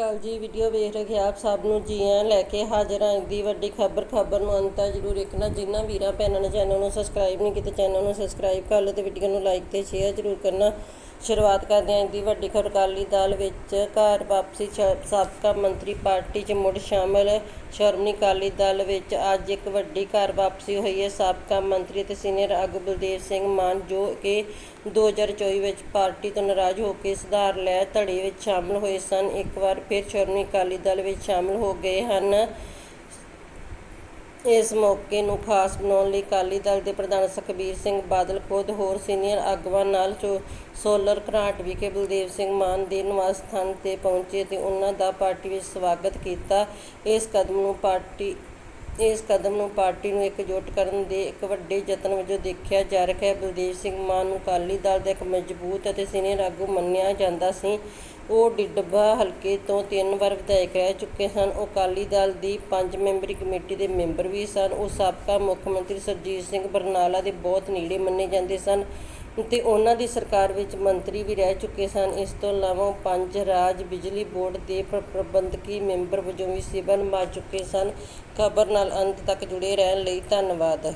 ਅਕਾਲ ਜੀ ਵੀਡੀਓ ਵੇਖ ਰਹੇ ਆਪ ਸਭ ਨੂੰ ਜੀ ਆਇਆਂ ਲੈ ਕੇ ਹਾਜ਼ਰ ਹਾਂ ਦੀ ਵੱਡੀ ਖਬਰ ਖਬਰ ਨੂੰ ਅੰਤ ਤੱਕ ਜਰੂਰ ਦੇਖਣਾ ਜਿਨ੍ਹਾਂ ਵੀਰਾਂ, ਭੈਣਾਂ ਨੇ ਚੈਨਲ ਨੂੰ ਸਬਸਕ੍ਰਾਈਬ ਨਹੀਂ ਕੀਤਾ ਚੈਨਲ ਨੂੰ ਸਬਸਕ੍ਰਾਈਬ ਕਰ ਲਓ ਤੇ ਵੀਡੀਓ ਨੂੰ ਲਾਈਕ ਤੇ ਸ਼ੇਅਰ ਜਰੂਰ ਕਰਨਾ। ਸ਼ੁਰੂਆਤ ਕਰਦੇ ਹਾਂ ਦੀ ਵੱਡੀ ਖਬਰ, ਅਕਾਲੀ ਦਲ ਵਿੱਚ ਘਰ ਵਾਪਸੀ ਸ਼- ਸਾਬਕਾ ਮੰਤਰੀ ਪਾਰਟੀ 'ਚ ਮੁੜ ਸ਼ਾਮਲ। ਸ਼੍ਰੋਮਣੀ ਅਕਾਲੀ ਦਲ ਵਿੱਚ ਅੱਜ ਇੱਕ ਵੱਡੀ ਘਰ ਵਾਪਸੀ ਹੋਈ ਹੈ। ਸਾਬਕਾ ਮੰਤਰੀ ਅਤੇ ਸੀਨੀਅਰ ਆਗੂ ਬਲਦੇਵ ਸਿੰਘ ਮਾਨ, ਜੋ ਕਿ 2024 ਵਿੱਚ ਪਾਰਟੀ ਤੋਂ ਨਾਰਾਜ਼ ਹੋ ਕੇ ਸੁਧਾਰ ਲੈ ਧੜੇ ਵਿੱਚ ਸ਼ਾਮਲ ਹੋਏ ਸਨ, ਇੱਕ ਵਾਰ ਫਿਰ ਸ਼੍ਰੋਮਣੀ ਅਕਾਲੀ ਦਲ ਵਿੱਚ ਸ਼ਾਮਲ ਹੋ ਗਏ ਹਨ। ਇਸ ਮੌਕੇ ਨੂੰ ਖਾਸ ਬਣਾਉਣ ਲਈ ਅਕਾਲੀ ਦਲ ਦੇ ਪ੍ਰਧਾਨ ਸੁਖਬੀਰ ਸਿੰਘ ਬਾਦਲ, ਖੁਦ ਹੋਰ ਸੀਨੀਅਰ ਆਗੂਆਂ ਨਾਲ ਚੋ- ਸੋਲਰ ਘਰਾਟ ਵਿਖੇ ਬਲਦੇਵ ਸਿੰਘ ਮਾਨ ਦੇ ਨਿਵਾਸ ਸਥਾਨ ਤੇ ਪਹੁੰਚੇ ਤੇ ਉਹਨਾਂ ਦਾ ਪਾਰਟੀ ਵਿੱਚ ਸਵਾਗਤ ਕੀਤਾ। ਇਸ ਕਦਮ ਨੂੰ ਪਾਰਟੀ ਇਸ ਕਦਮ ਨੂੰ ਪਾਰਟੀ ਨੂੰ ਇਕਜੁੱਟ ਕਰਨ ਦੇ ਇੱਕ ਵੱਡੇ ਯਤਨ ਵਜੋਂ ਦੇਖਿਆ ਜਾ ਰਿਹਾ ਹੈ। ਬਲਦੇਵ ਸਿੰਘ ਮਾਨ ਨੂੰ ਅਕਾਲੀ ਦਲ ਦਾ ਇੱਕ ਮਜ਼ਬੂਤ ਅਤੇ ਸੀਨੀਅਰ ਆਗੂ ਮੰਨਿਆ ਜਾਂਦਾ ਸੀ। ਉਹ ਡਿੱਡਬਾ ਹਲਕੇ ਤੋਂ ਤਿੰਨ ਵਾਰ ਵਿਧਾਇਕ ਰਹਿ ਚੁੱਕੇ ਸਨ। ਉਹ ਅਕਾਲੀ ਦਲ ਦੀ ਪੰਜ ਮੈਂਬਰੀ ਕਮੇਟੀ ਦੇ ਮੈਂਬਰ ਵੀ ਸਨ। ਉਹ ਸਾਬਕਾ ਮੁੱਖ ਮੰਤਰੀ ਸਰਜੀਤ ਸਿੰਘ ਬਰਨਾਲਾ ਦੇ ਬਹੁਤ ਨੇੜੇ ਮੰਨੇ ਜਾਂਦੇ ਸਨ। ਤੇ ਉਹਨਾਂ ਦੀ ਸਰਕਾਰ ਵਿੱਚ ਮੰਤਰੀ ਵੀ ਰਹਿ ਚੁੱਕੇ ਸਨ। ਇਸ ਤੋਂ ਇਲਾਵਾ ਪੰਜ ਰਾਜ ਬਿਜਲੀ ਬੋਰਡ ਦੇ ਪ੍ਰਬੰਧਕੀ ਮੈਂਬਰ ਵਜੋਂ ਵੀ ਸੇਵਾ ਨਿਭਾ ਚੁੱਕੇ ਸਨ। ਖਬਰ ਨਾਲ ਅੰਤ ਤੱਕ ਜੁੜੇ ਰਹਿਣ ਲਈ ਧੰਨਵਾਦ।